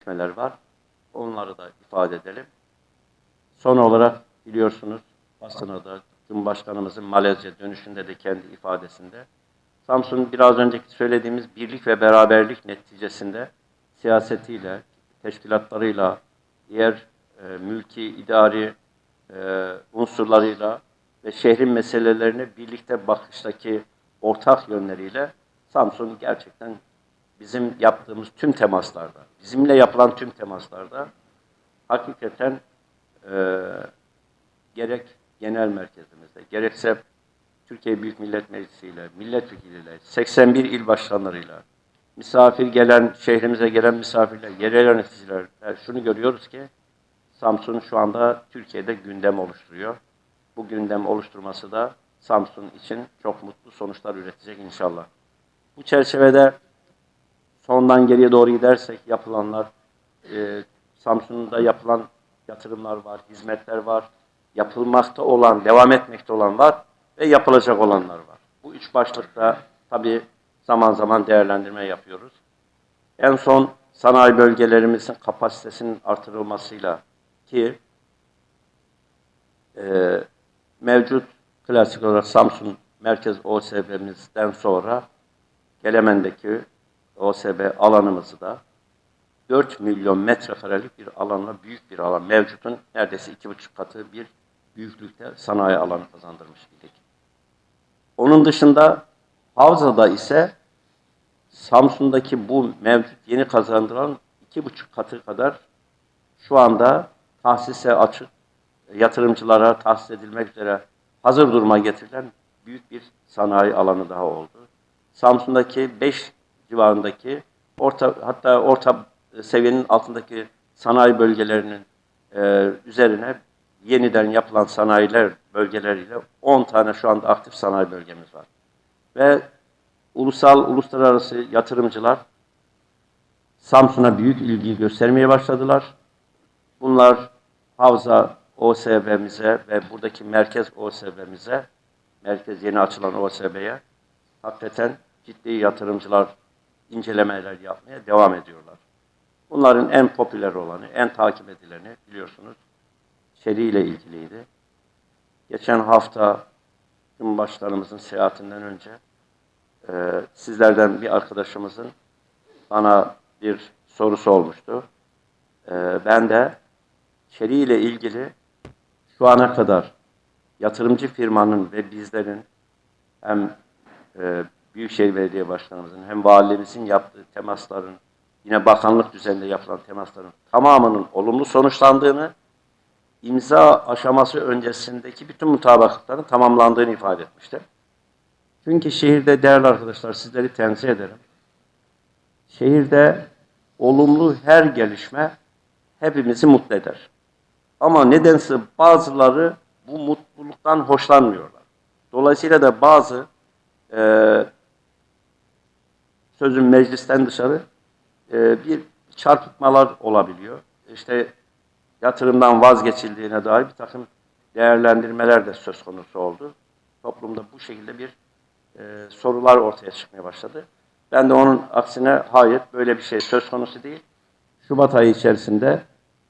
gelişmeler var. Onları da ifade edelim. Son olarak biliyorsunuz basına da Cumhurbaşkanımızın Malezya dönüşünde de kendi ifadesinde Samsun biraz önceki söylediğimiz birlik ve beraberlik neticesinde siyasetiyle, teşkilatlarıyla, diğer e, mülki, idari e, unsurlarıyla ve şehrin meselelerine birlikte bakıştaki ortak yönleriyle Samsun gerçekten bizim yaptığımız tüm temaslarda, bizimle yapılan tüm temaslarda hakikaten e, gerek genel merkezimizde, gerekse Türkiye Büyük Millet Meclisi ile, milletvekiliyle, 81 il başkanlarıyla, misafir gelen, şehrimize gelen misafirler, yerel yöneticiler, şunu görüyoruz ki Samsun şu anda Türkiye'de gündem oluşturuyor. Bu gündem oluşturması da Samsun için çok mutlu sonuçlar üretecek inşallah. Bu çerçevede sondan geriye doğru gidersek yapılanlar, e, Samsun'da yapılan yatırımlar var, hizmetler var, yapılmakta olan, devam etmekte olan var ve yapılacak olanlar var. Bu üç başlıkta tabii zaman zaman değerlendirme yapıyoruz. En son sanayi bölgelerimizin kapasitesinin artırılmasıyla ki e, mevcut klasik olarak Samsun Merkez OSB'mizden sonra Gelemen'deki OSB alanımızı da 4 milyon metrekarelik bir alanla büyük bir alan mevcutun neredeyse iki buçuk katı bir büyüklükte sanayi alanı kazandırmış idik. Onun dışında Havza'da ise Samsun'daki bu mevcut yeni kazandıran iki buçuk katı kadar şu anda tahsise açık yatırımcılara tahsis edilmek üzere hazır duruma getirilen büyük bir sanayi alanı daha oldu. Samsun'daki 5 civarındaki orta hatta orta seviyenin altındaki sanayi bölgelerinin e, üzerine yeniden yapılan sanayiler bölgeleriyle 10 tane şu anda aktif sanayi bölgemiz var. Ve ulusal, uluslararası yatırımcılar Samsun'a büyük ilgi göstermeye başladılar. Bunlar Havza OSB'mize ve buradaki merkez OSB'mize, merkez yeni açılan OSB'ye hakikaten ciddi yatırımcılar incelemeler yapmaya devam ediyorlar. Bunların en popüler olanı, en takip edileni biliyorsunuz Çeri ile ilgiliydi. Geçen hafta Cumhurbaşkanımızın seyahatinden önce e, sizlerden bir arkadaşımızın bana bir sorusu olmuştu. E, ben de Çeri ile ilgili şu ana kadar yatırımcı firmanın ve bizlerin hem e, Büyükşehir Belediye Başkanımızın hem valimizin yaptığı temasların yine bakanlık düzeninde yapılan temasların tamamının olumlu sonuçlandığını imza aşaması öncesindeki bütün mutabakatların tamamlandığını ifade etmişti. Çünkü şehirde değerli arkadaşlar sizleri tenzih ederim. Şehirde olumlu her gelişme hepimizi mutlu eder. Ama nedense bazıları bu mutluluktan hoşlanmıyorlar. Dolayısıyla da bazı e, sözün meclisten dışarı e, bir çarpıtmalar olabiliyor. İşte yatırımdan vazgeçildiğine dair bir takım değerlendirmeler de söz konusu oldu. Toplumda bu şekilde bir e, sorular ortaya çıkmaya başladı. Ben de onun aksine hayır böyle bir şey söz konusu değil. Şubat ayı içerisinde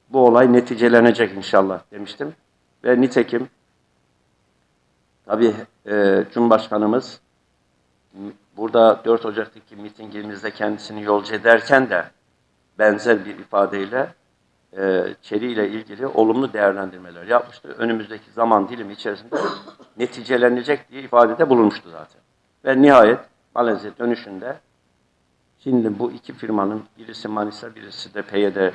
bu olay neticelenecek inşallah demiştim. Ve nitekim tabii e, Cumhurbaşkanımız burada 4 Ocak'taki mitingimizde kendisini yolcu ederken de benzer bir ifadeyle e, Çeri ile ilgili olumlu değerlendirmeler yapmıştı. Önümüzdeki zaman dilimi içerisinde neticelenecek diye ifadede bulunmuştu zaten. Ve nihayet Malezya dönüşünde şimdi bu iki firmanın birisi Manisa, birisi de PYD e,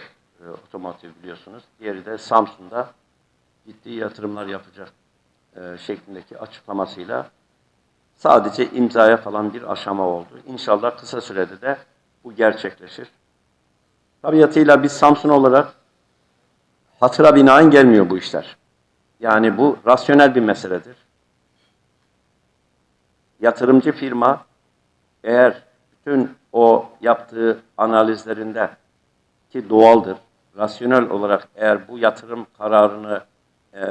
otomotiv biliyorsunuz. Diğeri de Samsun'da ciddi yatırımlar yapacak e, şeklindeki açıklamasıyla sadece imzaya falan bir aşama oldu. İnşallah kısa sürede de bu gerçekleşir. Tabiatıyla biz Samsun olarak hatıra binaen gelmiyor bu işler. Yani bu rasyonel bir meseledir. Yatırımcı firma eğer bütün o yaptığı analizlerinde ki doğaldır, rasyonel olarak eğer bu yatırım kararını e,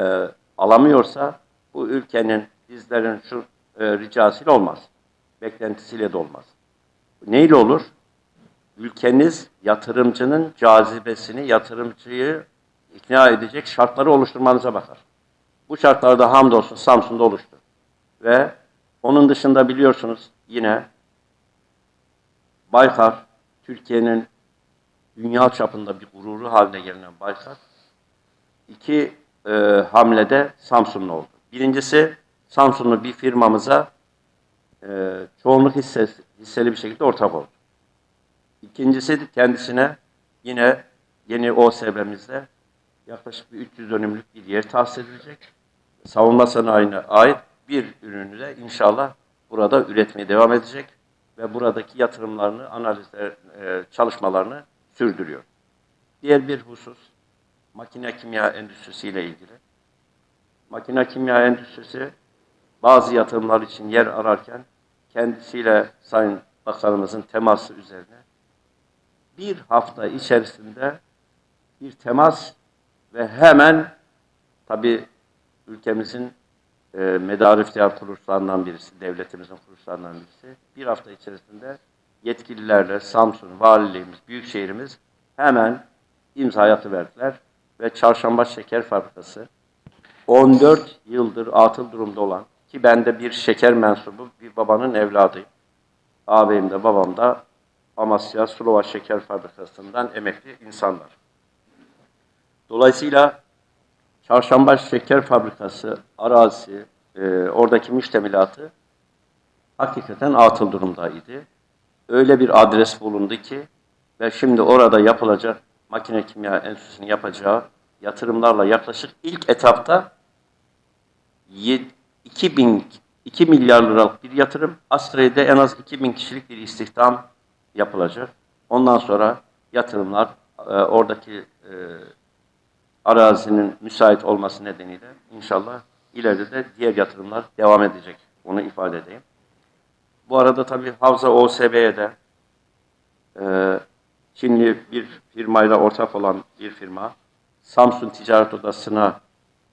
alamıyorsa bu ülkenin, bizlerin şu e, ricasıyla olmaz. Beklentisiyle de olmaz. Neyle olur? ülkeniz yatırımcının cazibesini, yatırımcıyı ikna edecek şartları oluşturmanıza bakar. Bu şartlarda hamdolsun Samsun'da oluştu. Ve onun dışında biliyorsunuz yine Baykar, Türkiye'nin dünya çapında bir gururu haline gelen Baykar, iki e, hamlede Samsunlu oldu. Birincisi Samsunlu bir firmamıza e, çoğunluk hissesi, hisseli bir şekilde ortak oldu. İkincisi de kendisine yine yeni OSB'mizde yaklaşık bir 300 dönümlük bir yer tahsis edilecek. Savunma sanayine ait bir ürünü de inşallah burada üretmeye devam edecek ve buradaki yatırımlarını, analizler, e, çalışmalarını sürdürüyor. Diğer bir husus, makine kimya endüstrisi ile ilgili. Makine kimya endüstrisi bazı yatırımlar için yer ararken kendisiyle Sayın Bakanımızın teması üzerine bir hafta içerisinde bir temas ve hemen tabi ülkemizin e, medarı iftihar kuruluşlarından birisi, devletimizin kuruluşlarından birisi. Bir hafta içerisinde yetkililerle Samsun, valiliğimiz, büyükşehirimiz hemen imza verdiler ve Çarşamba Şeker Fabrikası 14 yıldır atıl durumda olan ki ben de bir şeker mensubu, bir babanın evladıyım. Ağabeyim de babam da Amasya Sulova Şeker Fabrikası'ndan emekli insanlar. Dolayısıyla Çarşamba Şeker Fabrikası arazisi, e, oradaki müştemilatı hakikaten atıl durumdaydı. Öyle bir adres bulundu ki ve şimdi orada yapılacak makine kimya enstitüsünün yapacağı yatırımlarla yaklaşık ilk etapta 2000 2 milyar liralık bir yatırım, Astra'da en az 2000 kişilik bir istihdam yapılacak. Ondan sonra yatırımlar e, oradaki e, arazinin müsait olması nedeniyle inşallah ileride de diğer yatırımlar devam edecek. Onu ifade edeyim. Bu arada tabii Havza OSB'ye de e, Çinli bir firmayla ortak olan bir firma Samsun Ticaret Odası'na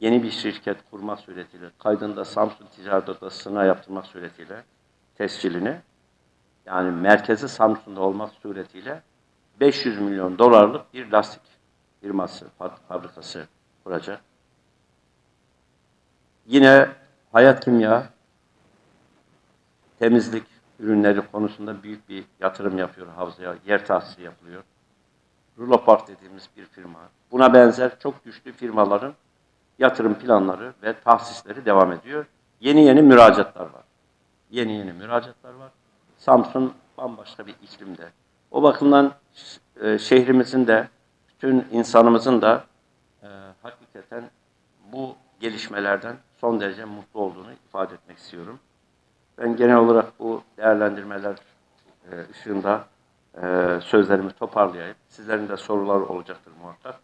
yeni bir şirket kurmak suretiyle, kaydında Samsun Ticaret Odası'na yaptırmak suretiyle tescilini, yani merkezi Samsun'da olmak suretiyle 500 milyon dolarlık bir lastik firması, fabrikası kuracak. Yine Hayat Kimya temizlik ürünleri konusunda büyük bir yatırım yapıyor havzaya. Yer tahsisi yapılıyor. Rulopark dediğimiz bir firma. Buna benzer çok güçlü firmaların yatırım planları ve tahsisleri devam ediyor. Yeni yeni müracaatlar var. Yeni yeni müracaatlar var. Samsun bambaşka bir iklimde. O bakımdan e, şehrimizin de bütün insanımızın da e, hakikaten bu gelişmelerden son derece mutlu olduğunu ifade etmek istiyorum. Ben genel olarak bu değerlendirmeler e, ışığında e, sözlerimi toparlayayım. Sizlerin de sorular olacaktır muhakkak.